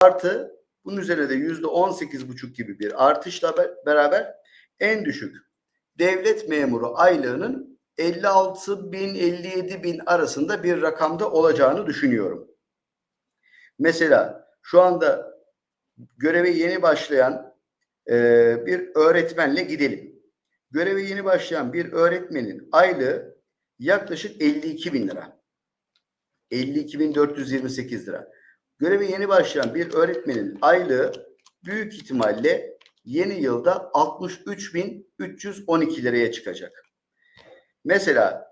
Artı bunun üzerine de yüzde on sekiz buçuk gibi bir artışla be- beraber en düşük devlet memuru aylığının 56 bin 57 bin arasında bir rakamda olacağını düşünüyorum. Mesela şu anda göreve yeni başlayan e, bir öğretmenle gidelim. Göreve yeni başlayan bir öğretmenin aylığı yaklaşık 52 bin lira. 52.428 lira. Göreve yeni başlayan bir öğretmenin aylığı büyük ihtimalle yeni yılda 63.312 liraya çıkacak. Mesela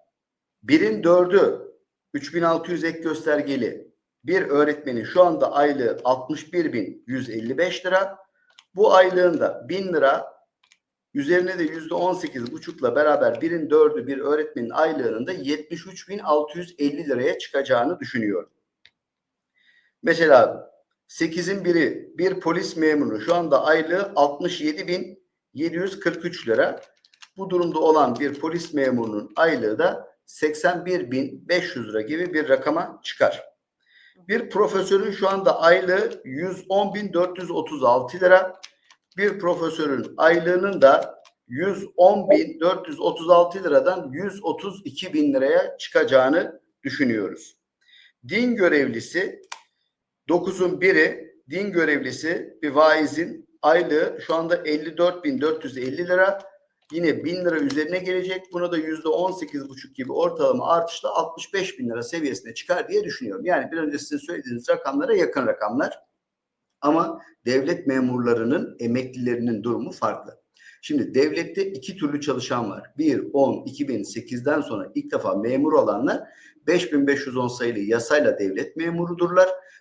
birin dördü 3600 ek göstergeli bir öğretmenin şu anda aylığı 61.155 lira. Bu aylığında 1000 lira üzerine de yüzde on buçukla beraber birin dördü bir öğretmenin aylığının da 73.650 liraya çıkacağını düşünüyorum. Mesela 8'in biri bir polis memuru şu anda aylığı 67.743 lira. Bu durumda olan bir polis memurunun aylığı da 81.500 lira gibi bir rakama çıkar. Bir profesörün şu anda aylığı 110.436 lira. Bir profesörün aylığının da 110.436 liradan 132 bin liraya çıkacağını düşünüyoruz. Din görevlisi 9'un biri din görevlisi bir vaizin aylığı şu anda 54.450 lira. Yine 1000 lira üzerine gelecek. Buna da %18,5 gibi ortalama artışla 65 bin lira seviyesine çıkar diye düşünüyorum. Yani bir önce sizin söylediğiniz rakamlara yakın rakamlar. Ama devlet memurlarının, emeklilerinin durumu farklı. Şimdi devlette iki türlü çalışan var. 1, 10, 2008'den sonra ilk defa memur olanlar 5510 sayılı yasayla devlet memurudurlar.